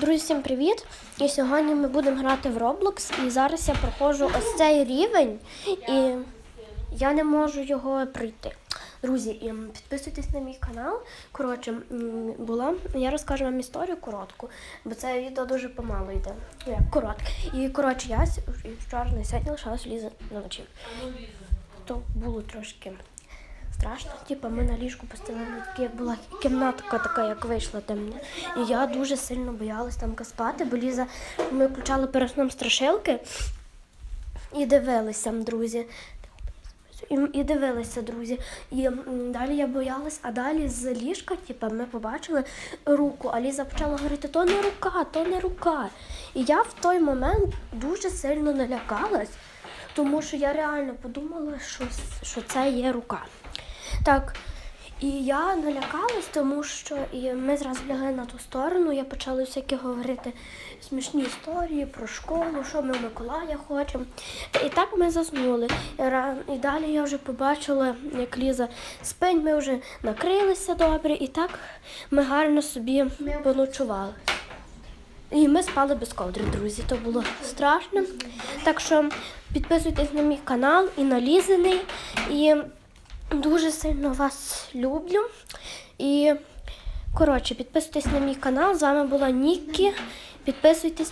Друзі, всім привіт! І сьогодні ми будемо грати в Roblox. І зараз я проходжу ось цей рівень, і я не можу його пройти. Друзі, підписуйтесь на мій канал. Коротше, була, я розкажу вам історію коротку, бо це відео дуже помало йде. Коротке. І коротше, я вчора на сьогодні лишалась ліза вночі. То було трошки страшно. Типу, ми на ліжку постелили була кімнатка така, як вийшла темна. І я дуже сильно боялась там спати, бо Ліза, ми включали перед сном страшилки і дивилися, друзі. І, і дивилися, друзі. І далі я боялась, а далі з ліжка, типу, ми побачили руку. А Ліза почала говорити, то не рука, то не рука. І я в той момент дуже сильно налякалась, тому що я реально подумала, що, що це є рука. Так, і я налякалась, тому що і ми зразу лягли на ту сторону. Я почала всякі говорити смішні історії про школу, що ми в Миколая хочемо. І так ми заснули. І далі я вже побачила, як Ліза спить, ми вже накрилися добре, і так ми гарно собі поночували. І ми спали без ковдри, друзі. То було страшно. Так що підписуйтесь на мій канал і на Лізиний. І дуже сильно вас люблю. І коротше, підписуйтесь на мій канал. З вами була Нікі. Підписуйтесь.